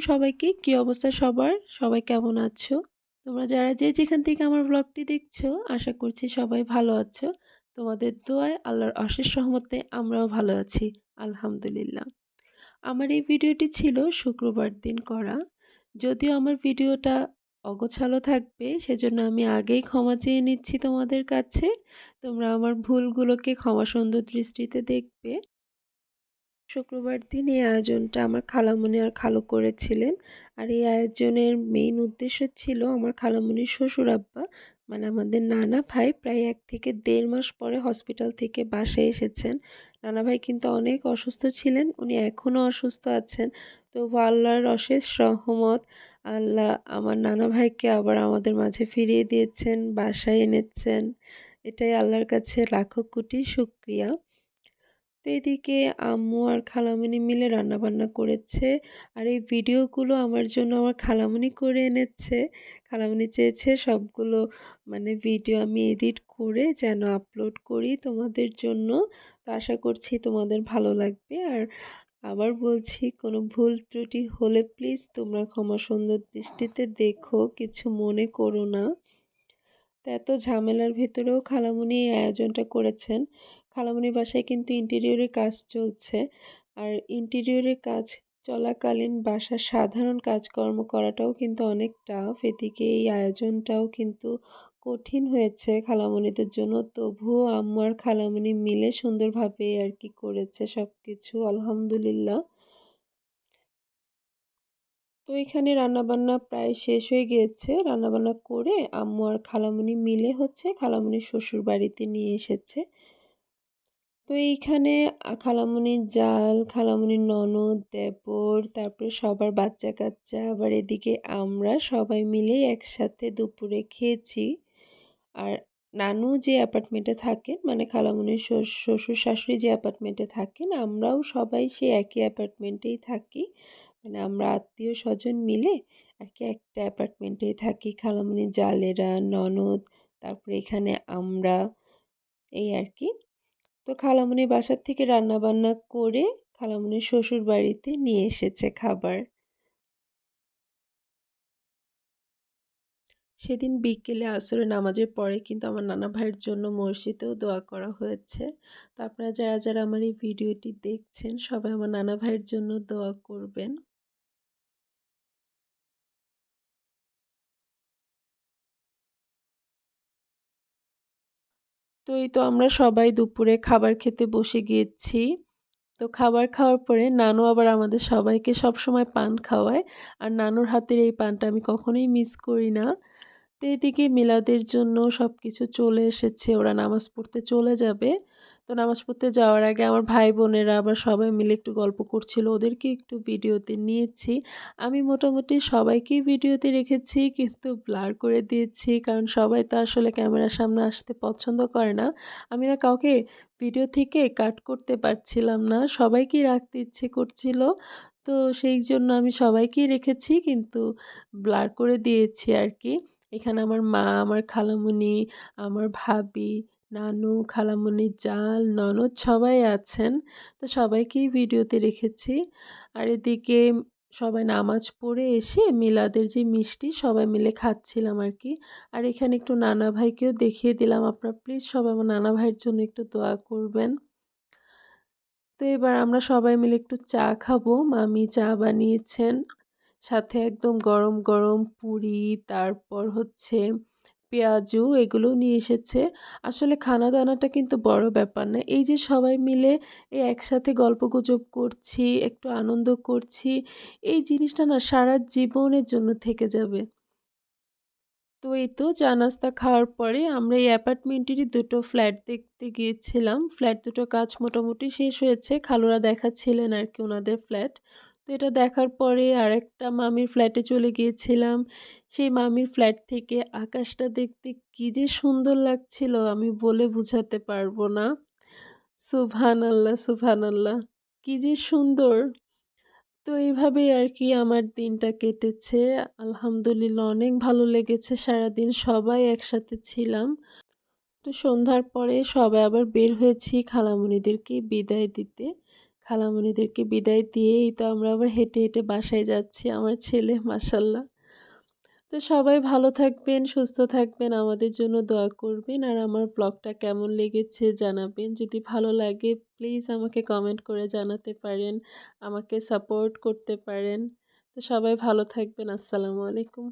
সবাইকে। কি অবস্থা সবার? সবাই কেমন আছো? তোমরা যারা যে যেখান থেকে আমার ব্লগটি দেখছ, আশা করছি সবাই ভালো আছো। তোমাদের দোয়ায় আল্লাহর অশেষ সহমতে আমরাও ভালো আছি, আলহামদুলিল্লাহ। আমার এই ভিডিওটি ছিল শুক্রবার দিন করা। যদিও আমার ভিডিওটা অগোছালো থাকবে, সেজন্য আমি আগেই ক্ষমা চেয়ে নিচ্ছি তোমাদের কাছে। তোমরা আমার ভুলগুলোকে ক্ষমা সুন্দর দৃষ্টিতে দেখবে। শুক্রবার দিন এই আয়োজনটা আমার খালামণি আর খালু করেছিলেন। আর এই আয়োজনের মেইন উদ্দেশ্য ছিল আমার খালামণির শ্বশুর আব্বা মানে আমাদের নানা ভাই প্রায় এক থেকে দেড় মাস পরে হসপিটাল থেকে বাসায় এসেছেন। নানা ভাই কিন্তু অনেক অসুস্থ ছিলেন, উনি এখনও অসুস্থ আছেন। তো আল্লাহর অশেষ রহমত, আল্লাহ আমার নানা ভাইকে আবার আমাদের মাঝে ফিরিয়ে দিয়েছেন, বাসায় এনেছেন। এটাই আল্লাহর কাছে লাখো কোটি শুক্রিয়া। তো এদিকে আম্মু আর খালামণি মিলে রান্নাবান্না করেছে। আর এই ভিডিওগুলো আমার জন্য আমার খালামণি করে এনেছে। খালামণি চেয়েছে সবগুলো মানে ভিডিও আমি এডিট করে যেন আপলোড করি তোমাদের জন্য। তো আশা করছি তোমাদের ভালো লাগবে। আর আবার বলছি, কোনো ভুল ত্রুটি হলে প্লিজ তোমরা ক্ষমা সুন্দর দৃষ্টিতে দেখো, কিছু মনে করো না। তো এত ঝামেলার ভিতরেও খালামুনি এই আয়োজনটা করেছেন। খালামুনির বাসায় কিন্তু ইন্টেরিয়রের কাজ চলছে। আর ইন্টেরিয়রের কাজ চলাকালীন বাসার সাধারণ কাজকর্ম করাটাও কিন্তু অনেক টাফ এদিকে এই আয়োজনটাও কিন্তু কঠিন হয়েছে খালামণিদের জন্য। তবুও আম্মু আর খালামণি মিলে সুন্দরভাবে আর কি করেছে সব কিছু আলহামদুলিল্লাহ। তো এখানে রান্নাবান্না প্রায় শেষ হয়ে গিয়েছে। রান্নাবান্না করে আম্মু আর খালামুনি মিলে হচ্ছে খালামুনির শ্বশুর বাড়িতে নিয়ে এসেছে। তো এইখানে খালামুনির জাল, খালামুনির ননদ, দেবর, তারপরে সবার বাচ্চা কাচ্চা আবার এদিকে আমরা সবাই মিলে একসাথে দুপুরে খেয়েছি। আর নানু যে অ্যাপার্টমেন্টে থাকেন মানে খালামুনির শ্বশুর শাশুড়ি যে অ্যাপার্টমেন্টে থাকেন, আমরাও সবাই সেই একই অ্যাপার্টমেন্টেই থাকি। মানে আমরা আত্মীয় স্বজন মিলে আর কি একটা অ্যাপার্টমেন্টেই থাকি খালামুনি জালেরা, ননদ, তারপরে এখানে আমরা, এই আর কি। তো খালামুনি বাসার থেকে রান্না বান্না করে খালামুনির শ্বশুর বাড়িতে নিয়ে এসেছে খাবার। সেদিন বিকেলে আসরে নামাজের পরে কিন্তু আমার নানা ভাইয়ের জন্য মসজিদেও দোয়া করা হয়েছে। তো আপনারা যারা যারা আমার এই ভিডিওটি দেখছেন, সবাই আমার নানা ভাইয়ের জন্য দোয়া করবেন। তো এই তো আমরা সবাই দুপুরে খাবার খেতে বসে গিয়েছি। তো খাবার খাওয়ার পরে নানু আবার আমাদের সবাইকে সব সময় পান খাওয়ায়। আর নানুর হাতের এই পানটা আমি কখনোই মিস করি না। তো এদিকে মিলাদের জন্য সব কিছু চলে এসেছে, ওরা নামাজ পড়তে চলে যাবে। তো নামাজ পড়তে যাওয়ার আগে আমার ভাই বোনেরা আবার সবাই মিলে একটু গল্প করছিল। ওদেরকে একটু ভিডিওতে নিয়েছি। আমি মোটামুটি সবাইকেই ভিডিওতে রেখেছি, কিন্তু ব্লার করে দিয়েছি, কারণ সবাই তো আসলে ক্যামেরার সামনে আসতে পছন্দ করে না। আমি না কাউকে ভিডিও থেকে কাট করতে পারছিলাম না। সবাইকেই রাখতে ইচ্ছে করছিল। তো সেই জন্য আমি সবাইকেই রেখেছি, কিন্তু ব্লার করে দিয়েছি আর কি। এখানে আমার মা, আমার খালামুনি, আমার ভাবি নানু খালামুনির জাল, ননদ সবাই আছেন। তো সবাইকেই ভিডিওতে রেখেছি। আর এদিকে সবাই নামাজ পড়ে এসে মিলাদের যে মিষ্টি সবাই মিলে খাচ্ছিলাম আর কি আর এখানে একটু নানা ভাইকেও দেখিয়ে দিলাম। আপনার প্লিজ সবাই আমার নানা ভাইয়ের জন্য একটু দোয়া করবেন। তো এবার আমরা সবাই মিলে একটু চা খাব। মামি চা বানিয়েছেন। সাথে একদম গরম গরম পুরি, তারপর হচ্ছে পেঁয়াজু এগুলো নিয়ে এসেছে। আসলে খানা দানাটা কিন্তু বড় ব্যাপার না। এই যে সবাই মিলে এই একসাথে গল্প গুজব করছি, একটু আনন্দ করছি, এই জিনিসটা না সারা জীবনের জন্য থেকে যাবে। তো এই তো চা নাস্তা খাওয়ার পরে আমরা এই অ্যাপার্টমেন্টেরই দুটো ফ্ল্যাট দেখতে গিয়েছিলাম। ফ্ল্যাট দুটো কাজ মোটামুটি শেষ হয়েছে। খালুরা দেখাচ্ছিলেন আর কি ওনাদের ফ্ল্যাট। এটা দেখার পরে আরেকটা মামির ফ্ল্যাটে চলে গিয়েছিলাম। সেই মামির ফ্ল্যাট থেকে আকাশটা দেখতে কী যে সুন্দর লাগছিল, আমি বলে বুঝাতে পারব না। সুভান আল্লাহ সুভান আল্লাহ কী যে সুন্দর। তো এইভাবেই আর কি আমার দিনটা কেটেছে। আলহামদুলিল্লাহ, অনেক ভালো লেগেছে, সারাদিন সবাই একসাথে ছিলাম। তো সন্ধ্যার পরে সবাই আবার বের হয়েছি খালামুনিদেরকে বিদায় দিতে। খালামণিদেরকে বিদায় দিয়েই তো আমরা আবার হেঁটে, হেঁটে বাসায় যাচ্ছি। আমার ছেলে মাশাআল্লাহ। তো সবাই ভালো থাকবেন, সুস্থ থাকবেন, আমাদের জন্য দোয়া করবেন। আর আমার ব্লগটা কেমন লেগেছে জানাবেন। যদি ভালো লাগে প্লিজ আমাকে কমেন্ট করে জানাতে পারেন। আমাকে সাপোর্ট করতে পারেন। তো সবাই ভালো থাকবেন। আসসালামু আলাইকুম।